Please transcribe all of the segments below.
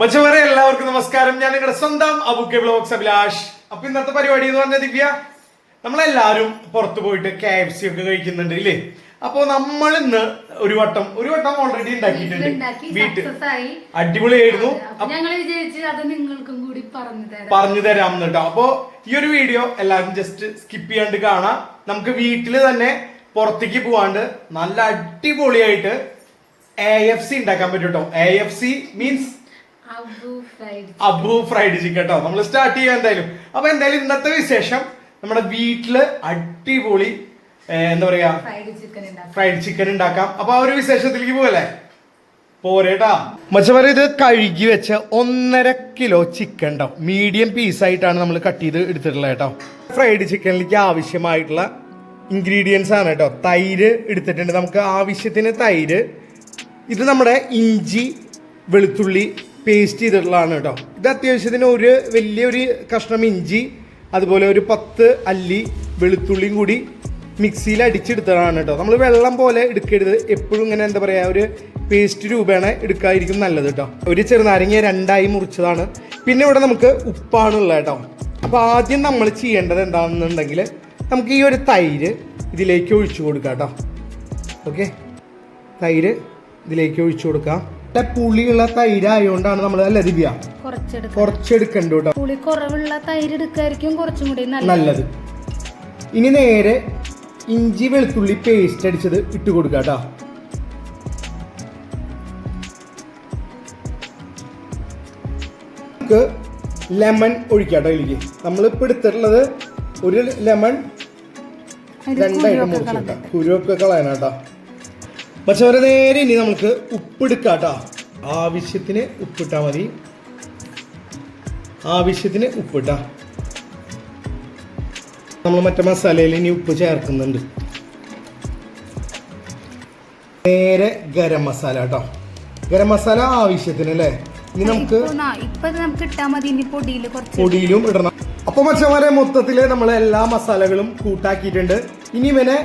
മച്ചവരെ എല്ലാവർക്കും നമസ്കാരം. ഞാൻ നിങ്ങളുടെ സ്വന്തം അബുക്കെ ബ്ലോഗ്സ് അഭിലാഷ്. അപ്പൊ ഇന്നത്തെ പരിപാടി എന്ന് പറഞ്ഞ ദിവ്യ നമ്മളെല്ലാരും പുറത്തു പോയിട്ട് കെ എഫ് സി ഒക്കെ കഴിക്കുന്നുണ്ട് ഇല്ലേ? അപ്പൊ നമ്മൾ ഇന്ന് ഒരു വട്ടം ഒരു വട്ടം ഓൾറെഡി ഉണ്ടാക്കിയിട്ടുണ്ട്. ഉണ്ടാക്കി വീട്ടിൽ അടിപൊളിയായിരുന്നു. പറഞ്ഞു തരാം. പറഞ്ഞു തരാം കേട്ടോ അപ്പോ ഈ ഒരു വീഡിയോ എല്ലാവരും ജസ്റ്റ് സ്കിപ്പ് ചെയ്യാണ്ട് കാണാം. നമുക്ക് വീട്ടിൽ തന്നെ പുറത്തേക്ക് പോവാണ്ട് നല്ല അടിപൊളിയായിട്ട് എ എഫ് സി ഉണ്ടാക്കാൻ പറ്റും കേട്ടോ A F C means Abu fried chicken കേട്ടോ. നമ്മൾ സ്റ്റാർട്ട് ചെയ്യാം എന്തായാലും. അപ്പൊ എന്തായാലും ഇന്നത്തെ വിശേഷം നമ്മുടെ വീട്ടിൽ അടിപൊളി എന്താ പറയാ ഫ്രൈഡ് ചിക്കൻ ഉണ്ടാക്കും. അപ്പൊ ആ ഒരു വിശേഷത്തിലേക്ക് പോകല്ലേ പോരേട്ടാ മച്ചവരെ ഇത് കഴുകി വെച്ച ഒന്നര കിലോ ചിക്കൻ ഉണ്ടാവും മീഡിയം പീസ് ആയിട്ടാണ് നമ്മൾ കട്ട് ചെയ്ത് എടുത്തിട്ടുള്ളത് കേട്ടോ ഫ്രൈഡ് ചിക്കനിലേക്ക് ആവശ്യമായിട്ടുള്ള ഇൻഗ്രീഡിയൻസ് ആണ് കേട്ടോ തൈര് എടുത്തിട്ടുണ്ട്. നമുക്ക് ആവശ്യത്തിന് തൈര്. ഇത് നമ്മുടെ ഇഞ്ചി വെളുത്തുള്ളി പേസ്റ്റ് ചെയ്തിട്ടുള്ളതാണ് കേട്ടോ. ഇത് അത്യാവശ്യത്തിന് ഒരു വലിയൊരു കഷ്ണം ഇഞ്ചി അതുപോലെ ഒരു പത്ത് അല്ലി വെളുത്തുള്ളിയും കൂടി മിക്സിയിൽ അടിച്ചെടുത്തതാണ് കേട്ടോ. നമ്മൾ വെള്ളം പോലെ എടുക്കരുത്. എപ്പോഴും ഇങ്ങനെ എന്താ പറയുക ഒരു പേസ്റ്റ് രൂപേണ എടുക്കാതിരിക്കും നല്ലത് കേട്ടോ. ഒരു ചെറുനാരങ്ങ രണ്ടായി മുറിച്ചതാണ്. പിന്നെ ഇവിടെ നമുക്ക് ഉപ്പാണുള്ളത് കേട്ടോ. അപ്പോൾ ആദ്യം നമ്മൾ ചെയ്യേണ്ടത് എന്താണെന്നുണ്ടെങ്കിൽ നമുക്ക് ഈ ഒരു തൈര് ഇതിലേക്ക് ഒഴിച്ചു കൊടുക്കാം കേട്ടോ. ഓക്കെ? തൈര് ഇതിലേക്ക് ഒഴിച്ചു കൊടുക്കാം. നല്ല പുളിയുള്ള തൈര് ആയതുകൊണ്ടാണ് നമ്മൾ അല്ല ദിവ്യ? കുറച്ചെടുക്കാം. കുറച്ചെടുക്കണ്ട കേട്ടോ പുളി കുറവുള്ള തൈര് എടുക്കായിരിക്കും കുറച്ചും കൂടി നല്ലത്. ഇനി നേരെ ഇഞ്ചി വെളുത്തുള്ളി പേസ്റ്റ് അടിച്ചത് ഇട്ട് കൊടുക്കുക കേട്ടോ നമുക്ക് ലെമൺ ഒഴിക്കാം കേട്ടോ ഇതിലേക്ക്. നമ്മളിപ്പോൾ എടുത്തിട്ടുള്ളത് ഒരു ലെമൺ രണ്ടായിട്ട് മുറിച്ചിട്ടാ കുരുവൊക്കെ കളയാനാട്ടാ പക്ഷെ ഒരു നേരെ ഇനി നമുക്ക് ഉപ്പിടുക്കാട്ടാ. ആവശ്യത്തിന് ഉപ്പിട്ടാ മതി. ആവശ്യത്തിന് ഉപ്പിട്ടാ. നമ്മൾ മറ്റേ മസാലയിൽ ഇനി ഉപ്പ് ചേർക്കുന്നുണ്ട്. നേരെ ഗരം മസാല കേട്ടോ ഗരം മസാല ആവശ്യത്തിന് അല്ലേ ഇനി നമുക്ക് പൊടിയിലും ഇടണം. അപ്പൊ മച്ചമാരെ മൊത്തത്തിൽ നമ്മൾ എല്ലാ മസാലകളും കൂട്ടാക്കിയിട്ടുണ്ട്. ഇനി ഇവനെ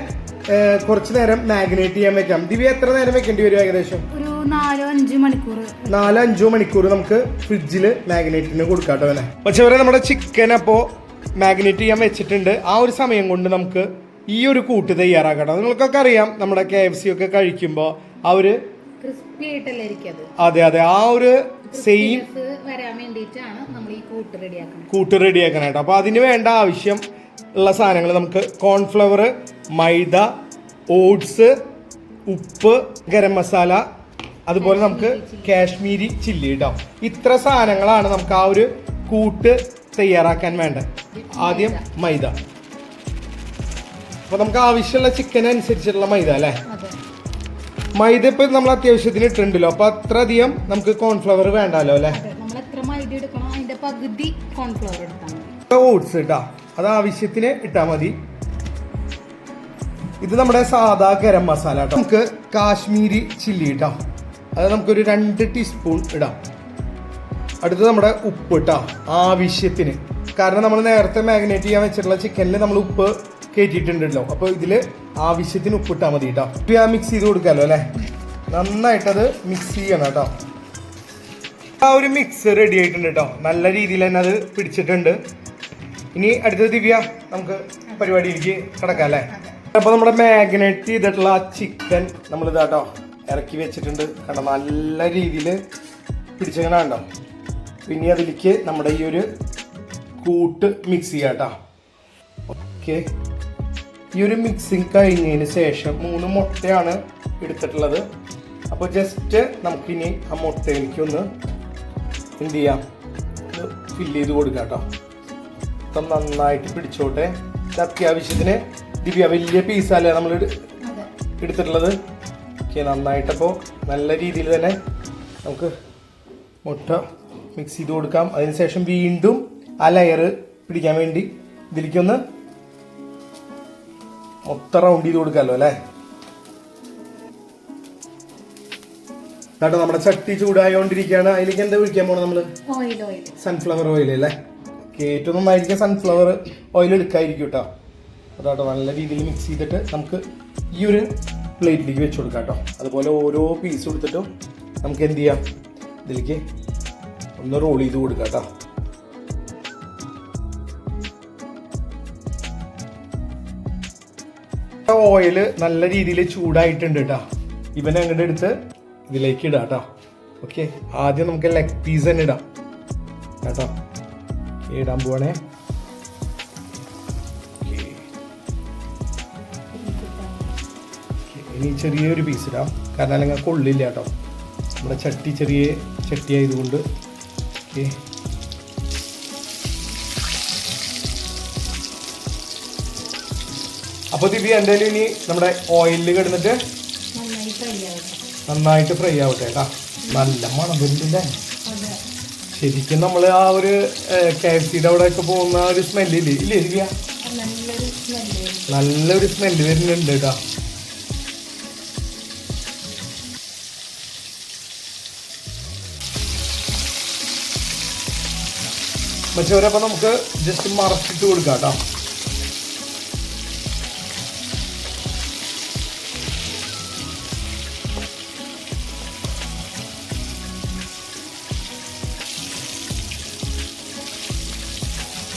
കുറച്ച് നേരം മാഗ്നേറ്റ് ചെയ്യാൻ വെക്കാം. ദിവ്യ എത്ര നേരം വെക്കേണ്ടി വരും ഏകദേശം? ഒരു നാലോ അഞ്ചു മണിക്കൂർ. നാലോ അഞ്ചോ മണിക്കൂർ നമുക്ക് ഫ്രിഡ്ജിൽ മാഗ്നേറ്റിന് കൊടുക്കാട്ടോ അവനെ. പക്ഷെ നമ്മുടെ ചിക്കൻ അപ്പോ മാഗ്നേറ്റ് ചെയ്യാൻ വെച്ചിട്ടുണ്ട്. ആ ഒരു സമയം കൊണ്ട് നമുക്ക് ഈ ഒരു കൂട്ട് തയ്യാറാക്കട്ടോ. നിങ്ങൾക്കൊക്കെ അറിയാം നമ്മുടെ കെ എഫ് സി ഒക്കെ കഴിക്കുമ്പോൾ ആ ഒരു അതെ അതെ. ആ ഒരു സെയിം കൂട്ട് റെഡിയാക്കാനായിട്ട് അപ്പോൾ അതിന് വേണ്ട ആവശ്യം ഉള്ള സാധനങ്ങൾ നമുക്ക് കോൺഫ്ലവർ മൈദ ഓട്സ് ഉപ്പ് ഗരം മസാല അതുപോലെ നമുക്ക് കാശ്മീരി ചില്ലി ഇടാം. ഇത്ര സാധനങ്ങളാണ് നമുക്ക് ആ ഒരു കൂട്ട് തയ്യാറാക്കാൻ വേണ്ടത്. ആദ്യം മൈദ. അപ്പോൾ നമുക്ക് ആവശ്യമുള്ള ചിക്കൻ അനുസരിച്ചിട്ടുള്ള മൈദ അല്ലേ? മൈദ ഇപ്പം നമ്മൾ അത്യാവശ്യത്തിന് ഇട്ടുണ്ടല്ലോ അപ്പോൾ അത്രയധികം നമുക്ക് കോൺഫ്ലവർ വേണ്ടല്ലോ അല്ലേ? ഓട്സ് ഇട്ടാ അത് ആവശ്യത്തിന് ഇട്ടാ മതി. ഇത് നമ്മുടെ സാധാ ഗരം മസാല കേട്ടോ നമുക്ക് കാശ്മീരി ചില്ലി ഇട്ടാം അത് നമുക്കൊരു രണ്ട് ടീസ്പൂൺ ഇടാം. അടുത്തത് നമ്മുടെ ഉപ്പ് ഇട്ടാം ആവശ്യത്തിന്. കാരണം നമ്മൾ നേരത്തെ മാഗ്നേറ്റ് ചെയ്യാൻ വെച്ചിട്ടുള്ള ചിക്കനിൽ നമ്മൾ ഉപ്പ് കയറ്റിയിട്ടുണ്ടല്ലോ അപ്പോൾ ഇതിൽ ആവശ്യത്തിന് ഉപ്പ് ഇട്ടാൽ മതി കേട്ടോ ഇപ്പം ആ മിക്സ് ചെയ്ത് കൊടുക്കാമല്ലോ അല്ലേ? നന്നായിട്ടത് മിക്സ് ചെയ്യണം കേട്ടോ ആ ഒരു മിക്സ് റെഡി ആയിട്ടുണ്ട് കേട്ടോ നല്ല രീതിയിൽ തന്നെ അത് പിടിച്ചിട്ടുണ്ട്. ഇനി അടുത്തത് ദിവ്യ നമുക്ക് പരിപാടിയിലേക്ക് കിടക്കാം അല്ലേ? അപ്പോൾ നമ്മുടെ മാഗ്നേറ്റ് ചെയ്തിട്ടുള്ള ആ ചിക്കൻ നമ്മൾ ഇതാട്ടോ ഇറക്കി വെച്ചിട്ടുണ്ട്. കണ്ടോ? നല്ല രീതിയിൽ പിടിച്ചങ്ങനെ കണ്ടോ പിന്നെ അതിലേക്ക് നമ്മുടെ ഈ ഒരു കൂട്ട് മിക്സ് ചെയ്യാം കേട്ടോ ഓക്കെ ഈ ഒരു മിക്സിങ് കഴിഞ്ഞതിന് ശേഷം മൂന്ന് മുട്ടയാണ് എടുത്തിട്ടുള്ളത്. അപ്പോൾ ജസ്റ്റ് നമുക്കിനി ആ മുട്ടയിലേക്ക് ഒന്ന് എന്ത് ചെയ്യാം? ഫില്ല് ചെയ്ത് കൊടുക്കാം കേട്ടോ അപ്പം നന്നായിട്ട് പിടിച്ചോട്ടെ. അത്യാവശ്യത്തിന് ദിവ്യ വലിയ പീസല്ലേ നമ്മൾ എടുത്തിട്ടുള്ളത്? ഓക്കെ നന്നായിട്ടപ്പോൾ നല്ല രീതിയിൽ തന്നെ നമുക്ക് മുട്ട മിക്സ് ചെയ്ത് കൊടുക്കാം. അതിനുശേഷം വീണ്ടും ആ ലെയർ പിടിക്കാൻ വേണ്ടി ഇതിലേക്കൊന്ന് മൊത്തം റൗണ്ട് ചെയ്ത് കൊടുക്കാമല്ലോ അല്ലേ? കേട്ടോ നമ്മുടെ ചട്ടി ചൂടായോണ്ടിരിക്കുകയാണ്. അതിലേക്ക് എന്താ ഒഴിക്കാൻ പോണത് ഓയിൽ സൺഫ്ലവർ ഓയിൽ അല്ലേ? ഏറ്റവും നന്നായിരിക്കും സൺഫ്ലവർ ഓയിൽ എടുക്കാതിരിക്കും കേട്ടോ അതാട്ടോ നല്ല രീതിയിൽ മിക്സ് ചെയ്തിട്ട് നമുക്ക് ഈ ഒരു പ്ലേറ്റിലേക്ക് വെച്ച് കൊടുക്കാം കേട്ടോ അതുപോലെ ഓരോ പീസ് കൊടുത്തിട്ടും നമുക്ക് എന്ത് ചെയ്യാം? ഇതിലേക്ക് ഒന്ന് റോൾ ചെയ്ത് കൊടുക്കാം കേട്ടോ ഓയിൽ നല്ല രീതിയിൽ ചൂടായിട്ടുണ്ട് കേട്ടോ ഇവനെ അങ്ങോട്ട് എടുത്ത് ഇതിലേക്ക് ഇടാം കേട്ടോ ഓക്കെ ആദ്യം നമുക്ക് ലെഗ് പീസ് തന്നെ ഇടാം. കേട്ടോ ഇടാൻ പോവാണേ. ഇനി ചെറിയൊരു പീസ് ഇടാം കാരണം അല്ലെങ്കിൽ കൊള്ളില്ല കേട്ടോ. നമ്മുടെ ചട്ടി ചെറിയ ചട്ടി ആയതുകൊണ്ട്. ഓക്കെ. അപ്പോൾ ദിവ്യ എന്തായാലും ഇനി നമ്മുടെ ഓയിലിൽ കിടന്നിട്ട് നന്നായിട്ട് ഫ്രൈ ആവട്ടെ കേട്ടാ. നല്ല മണം വരുന്നില്ലേ ശരിക്കും നമ്മൾ ആ ഒരു കെ എഫ് സിയുടെ അവിടെ ഒക്കെ പോകുന്ന ഒരു സ്മെല്ലില്ലേ ഇല്ലേ? ദിവ്യ? നല്ലൊരു സ്മെല്ല് വരുന്നുണ്ട് കേട്ടോ. മറ്റവരപ്പോ നമുക്ക് ജസ്റ്റ് മറച്ചിട്ട് കൊടുക്കാം കേട്ടോ.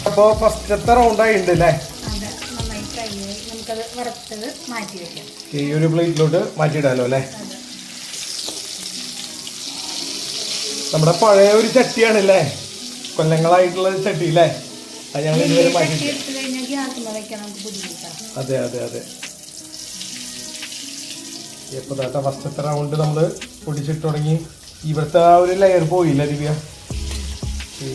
അപ്പോൾ ഫസ്റ്റത്തെ റൗണ്ടായി ഉണ്ട് അല്ലേ? ഈ ഒരു പ്ലേറ്റിലോട്ട് മാറ്റിയിടാലോ അല്ലേ? നമ്മുടെ പഴയ ഒരു ചട്ടിയാണല്ലേ? കൊല്ലങ്ങളായിട്ടുള്ള ഒരു ചട്ടി അല്ലേ അത് ഞങ്ങൾ ഇതുവരെ മാറ്റി അതെ അതെ അതെ. ഇപ്പൊ ഫസ്റ്റ് ഫസ്റ്റത്തെ റൗണ്ട് നമ്മൾ പൊടിച്ചിട്ട് തുടങ്ങി. ഇവിടുത്തെ ആ ഒരു ലെയർ പോയില്ല ദിവ്യ. ഈ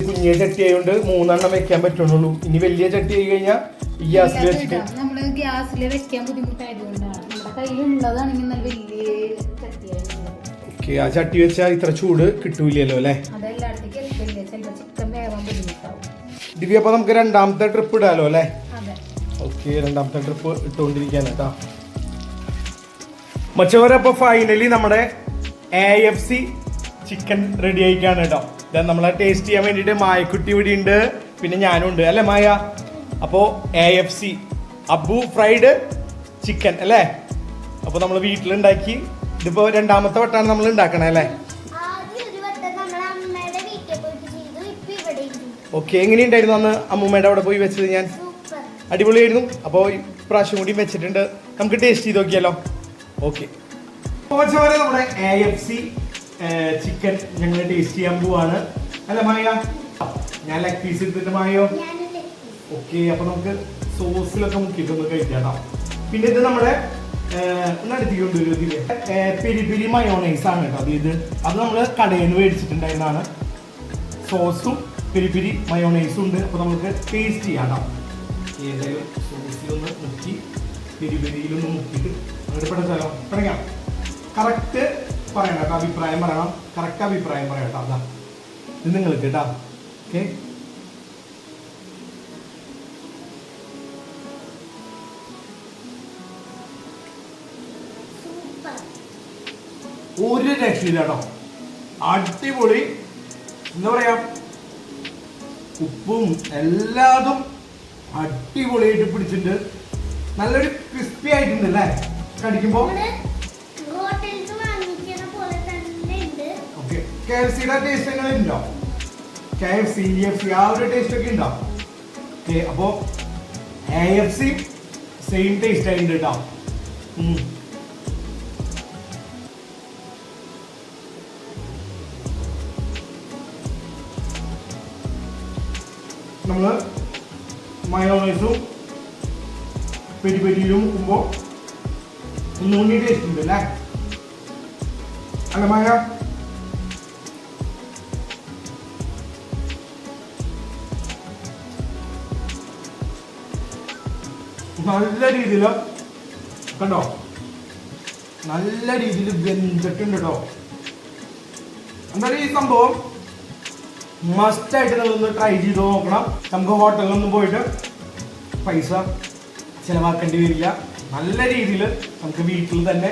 കുഞ്ഞിയ ചട്ടി ആയതുകൊണ്ട് മൂന്നെണ്ണം വെക്കാൻ പറ്റുള്ളൂ. ഇനി വലിയ ചട്ടി ആയി കഴിഞ്ഞാൽ ഈ ഗ്യാസിൽ വെച്ചിട്ട് നമ്മൾ ഗ്യാസിൽ വെക്കാൻ ബുദ്ധിമുട്ടായതുകൊണ്ടാണ്. നമ്മുടെ കയ്യിലുള്ളതാണെങ്കിൽ നല്ല വലിയ ചട്ടിയായിരുന്നത് ഓക്കെ ആ ചട്ടി വെച്ചാൽ ഇത്ര ചൂട് കിട്ടൂലല്ലോ അല്ലേ? ദിവ്യ അപ്പൊ നമുക്ക് രണ്ടാമത്തെ ട്രിപ്പ് ഇടാലോ അല്ലേ? ഓക്കെ രണ്ടാമത്തെ ട്രിപ്പ് ഇട്ടുകൊണ്ടിരിക്കുകയാണ് കേട്ടോ മച്ചവരപ്പോൾ ഫൈനലി നമ്മുടെ A F C chicken ready ആയിക്കാണ് കേട്ടോ ഇതാ നമ്മളെ ടേസ്റ്റ് ചെയ്യാൻ വേണ്ടിയിട്ട് മായക്കുട്ടി ഇവിടെ ഉണ്ട് പിന്നെ ഞാനും ഉണ്ട്. അല്ലേ മായ? അപ്പോൾ A F C Abu fried chicken അല്ലേ? അപ്പോൾ നമ്മൾ വീട്ടിലുണ്ടാക്കി ഇതിപ്പോൾ രണ്ടാമത്തെ വട്ടാണ് നമ്മൾ ഉണ്ടാക്കണേ അല്ലേ. ഓക്കെ എങ്ങനെയുണ്ടായിരുന്നു അന്ന് അമ്മൂമ്മയുടെ അവിടെ പോയി വെച്ചത് ഞാൻ? അടിപൊളിയായിരുന്നു. അപ്പോൾ ഇപ്രാവശ്യം കൂടി വെച്ചിട്ടുണ്ട്. നമുക്ക് ടേസ്റ്റ് ചെയ്ത് നോക്കിയാലോ? ഓക്കെ. നമ്മുടെ എ എഫ് സി ചിക്കൻ ഞങ്ങൾ ടേസ്റ്റ് ചെയ്യാൻ പോവാണ്. അല്ല മായ? ഞാൻ ലെഗ് പീസ് എടുത്തിട്ട് മായോ? ഓക്കെ അപ്പൊ നമുക്ക് സോസിലൊക്കെ മുക്കിയിട്ടൊന്ന് കഴിക്കാം പിന്നെ ഇത് നമ്മുടെ നടത്തിക്കൊണ്ടൊരു ഇതിൽ പെരി പെരി മയോണൈസ് ആണ് കേട്ടോ. അത് ഇത് അത് നമ്മൾ കടയിൽ നിന്ന് മേടിച്ചിട്ടുണ്ടായിരുന്നതാണ്. സോസും പെരി പെരി മയോണൈസും ഉണ്ട്. അപ്പൊ നമുക്ക് ടേസ്റ്റ് ചെയ്യാം കേട്ടോ. ഏതായാലും സോസിലൊന്ന് മുക്കി പെരി പെരിയിലൊന്ന് മുക്കിയിട്ട് അങ്ങോട്ട് പെടാലോ തുടങ്ങാം കറക്റ്റ് പറയണം കേട്ടോ. അഭിപ്രായം പറയണം. കറക്റ്റ് അഭിപ്രായം പറയാം കേട്ടോ അതാ. ഇത് നിങ്ങൾക്ക് കേട്ടോ. ഓക്കെ ഒരു രക്ഷയില്ല കേട്ടോ അടിപൊളി. എന്താ പറയാ? ഉപ്പും എല്ലാതും അടിപൊളിയായിട്ട് പിടിച്ചിട്ട് നല്ലൊരു ക്രിസ്പി ആയിട്ടുണ്ട് അല്ലേ കടിക്കുമ്പോ? കെ എഫ് സിയുടെ ടേസ്റ്റ് എങ്ങനെ ഉണ്ടോ. K F C F C ആ ഒരു ടേസ്റ്റ് ഒക്കെ ഉണ്ടോ? ഓക്കെ അപ്പോ A F C same taste ആയിട്ടുണ്ട് കേട്ടോ ഉം. നമ്മൾ മയോണൈസും പെരി പെരിയിലും മുക്കുമ്പോൾ ഒന്നുകൂടി ടേസ്റ്റ് ഉണ്ട് അല്ലേ അല്ല നല്ല രീതിയിൽ കണ്ടോ? നല്ല രീതിയിൽ വെന്തിട്ടുണ്ട് കേട്ടോ എന്തായാലും ഈ സംഭവം മസ്റ്റ് ആയിട്ട് നിങ്ങളൊന്ന് ട്രൈ ചെയ്ത് നോക്കണം. നമുക്ക് ഹോട്ടലിലൊന്നും പോയിട്ട് പൈസ ചിലവാക്കേണ്ടി വരില്ല. നല്ല രീതിയിൽ നമുക്ക് വീട്ടിൽ തന്നെ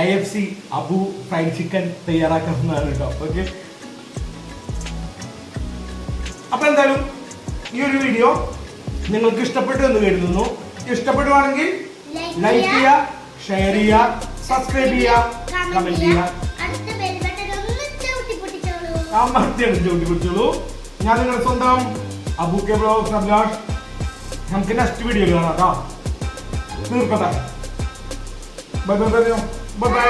A F C Abu fried chicken തയ്യാറാക്കാവുന്നതാണ് കേട്ടോ ഓക്കെ അപ്പൊ എന്തായാലും ഈ ഒരു വീഡിയോ നിങ്ങൾക്ക് ഇഷ്ടപ്പെട്ടു എന്ന് കരുതുന്നു. ഇഷ്ടപ്പെടുവാണെങ്കിൽ ലൈക്ക് ചെയ്യുക ഷെയർ ചെയ്യുക സബ്സ്ക്രൈബ് ചെയ്യുക കമന്റ് ചെയ്യുക അമർത്തിയാണ് ചൂണ്ടി പിടിച്ചോളൂ ഞാൻ നിങ്ങളുടെ സ്വന്തം അബുക്കെ ബ്ലോഗ് അഭിലാഷ്. നമുക്ക് നെക്സ്റ്റ് വീഡിയോ കാണാം കേട്ടോ. തീർക്കട്ടെ ബൈ ബൈ ബൈ ബൈ.